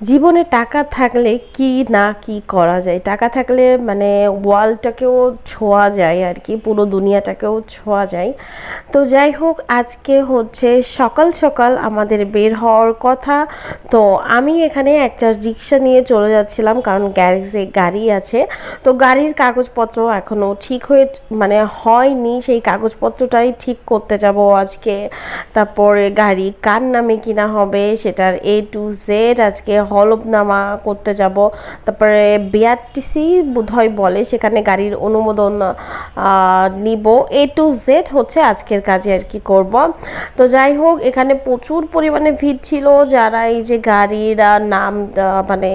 জীবনে টাকা থাকলে কি না কি করা যায়? টাকা থাকলে মানে ওয়ার্ল্ডটাকেও ছোঁয়া যায় আর কি, পুরো দুনিয়াটাকেও ছোঁয়া যায়। তো যাই হোক, আজকে হচ্ছে সকাল সকাল আমাদের বের হওয়ার কথা। তো আমি এখানে একটা রিক্সা নিয়ে চলে যাচ্ছিলাম, কারণ গ্যারেজে গাড়ি আছে। তো গাড়ির কাগজপত্র এখনও ঠিক হয়ে মানে হয়নি, সেই কাগজপত্রটাই ঠিক করতে যাব আজকে। তারপরে গাড়ি কার নামে কিনা হবে, সেটার এ টু জেড আজকে হলফনামা করতে যাব। তারপরে বিআরটিসি বোধহয় বলে সেখানে গাড়ির অনুমোদন নিব। এ টু জেড হচ্ছে আজকের কাজে আর কি করব। তো যাই হোক এখানে প্রচুর পরিমাণে ভিড় ছিল। যারা এই যে গাড়ির নাম মানে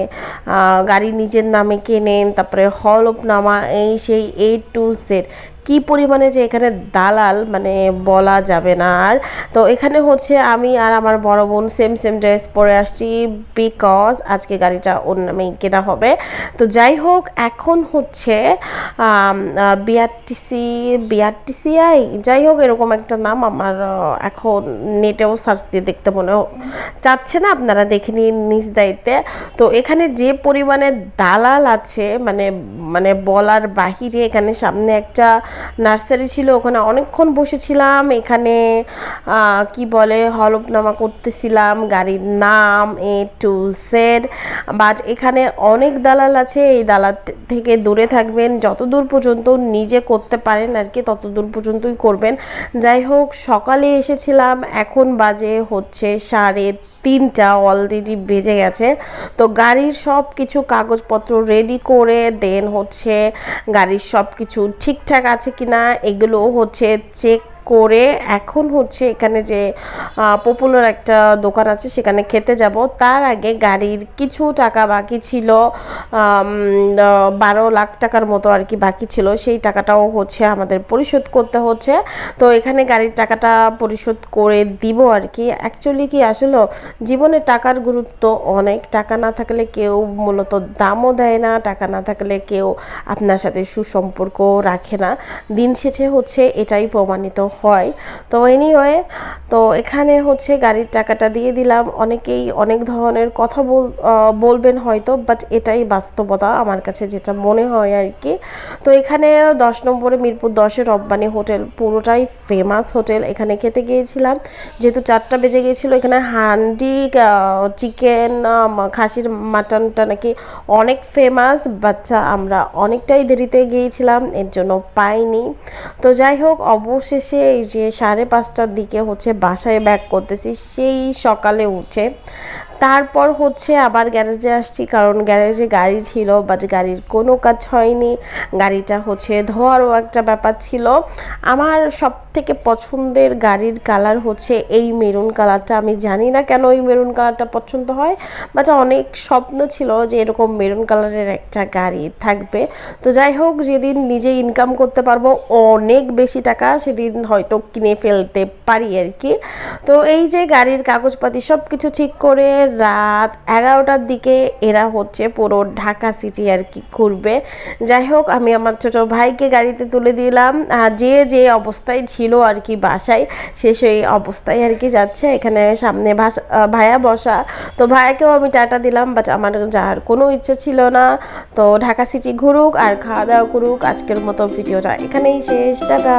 আহ, গাড়ি নিজের নামে কেনেন তারপরে হলফনামা এই সেই এ টু জেড কি পরিমাণে যে এখানে দালাল মানে বলা যাবে না। আর তো এখানে হচ্ছে আমি আর আমার বড় বোন সেম সেম ড্রেস পরে আসছি বিকজ আজকে গাড়িটা ওর নামেই কেনা হবে। তো যাই হোক, এখন হচ্ছে বিআরটিসি বিআরটিসিআই যাই হোক এরকম একটা নাম আমার এখন নেটেও সার্চ দিয়ে দেখতে মনে চাচ্ছে না আপনারা দেখে নিন নিজ দায়িত্বে। তো এখানে যে পরিমাণে দালাল আছে মানে মানে বলার বাহিরে এখানে সামনে একটা নার্সারি ছিল, ওখানে অনেকক্ষণ বসেছিলাম, এখানে কি বলে, হলফনামা করতেছিলাম, গাড়ির নাম এ টু জেড বাট এখানে অনেক দালাল আছে, এই দালাল থেকে দূরে থাকবেন, যত দূর পর্যন্ত নিজে করতে পারেন আর কি, তত দূর পর্যন্তই করবেন। যাই হোক, সকালে এসেছিলাম, এখন বাজে হচ্ছে সাড়ে তিনটা অলরেডি বেজে গেছে। তো গাড়ির সব কিছু কাগজপত্র রেডি করে দেন হচ্ছে গাড়ির সব কিছু ঠিকঠাক আছে কিনা এগুলো হচ্ছে চেক করে এখন হচ্ছে এখানে যে পপুলার একটা দোকান আছে, সেখানে খেতে যাব। তার আগে গাড়ির কিছু টাকা বাকি ছিল বারো লাখ টাকার মতো আর কি বাকি ছিল। সেই টাকাটাও হচ্ছে আমাদের পরিশোধ করতে হচ্ছে। তো এখানে গাড়ির টাকাটা পরিশোধ করে দিব আর কি। অ্যাকচুয়ালি কি আসলে জীবনে টাকার গুরুত্ব অনেক। টাকা না থাকলে কেউ মূলত দামও দেয় না। টাকা না থাকলে কেউ আপনার সাথে সুসম্পর্ক রাখে না। দিন শেষে হচ্ছে এটাই প্রমাণিত হয়। তো এনিওয়ে তো এখানে হচ্ছে গাড়ির টাকাটা দিয়ে দিলাম। অনেকেই অনেক ধরনের কথা বল বলবেন হয়তো বাট এটাই বাস্তবতা আমার কাছে যেটা মনে হয় আর কি। তো এখানে দশ নম্বরে মিরপুর দশের রব্বানি হোটেল, পুরোটাই ফেমাস হোটেল। এখানে খেতে গিয়েছিলাম। যেহেতু চারটা বেজে গিয়েছিল, এখানে হান্ডি চিকেন খাসির মাটনটা নাকি অনেক ফেমাস বাচ্চা আমরা অনেকটাই দেরিতে গিয়েছিলাম, এর জন্য পাইনি। তো যাই হোক, অবশেষে এই যে সাড়ে পাঁচটার দিকে হচ্ছে বাসায় ব্যাক করতেছি সেই সকালে উঠে তারপর হচ্ছে আবার গ্যারেজে আসছি, কারণ গ্যারেজে গাড়ি ছিল বাট গাড়ির কোনো কাজ হয়নি। গাড়িটা হচ্ছে ধোয়ারও একটা ব্যাপার ছিল। আমার সব থেকে পছন্দের গাড়ির কালার হচ্ছে এই মেরুন কালারটা আমি জানি না কেন এই মেরুন কালারটা পছন্দ হয় বাট অনেক স্বপ্ন ছিল যে এরকম মেরুন কালারের একটা গাড়ি থাকবে। তো যাই হোক, যেদিন নিজে ইনকাম করতে পারব অনেক বেশি টাকা, সেদিন হয়তো কিনে ফেলতে পারি আর কি। তো এই যে গাড়ির কাগজপাতি সব কিছু ঠিক করে রাত এগারোটার দিকে এরা হচ্ছে পুরো ঢাকা সিটি আর কি ঘুরবে। যাই হোক, আমি আমার ছোট ভাইকে গাড়িতে তুলে দিলাম। যে যে অবস্থায় ছিল আর কি বাসায়, সে সেই অবস্থায় আর কি যাচ্ছে। এখানে সামনে ভাষা ভাইয়া বসা। তো ভাইয়াকেও আমি টাটা দিলাম বাট আমার যাওয়ার কোনো ইচ্ছে ছিল না। তো ঢাকা সিটি ঘুরুক আর খাওয়া দাওয়া করুক। আজকের মতো ভিডিওটা এখানেই শেষ। টাটা।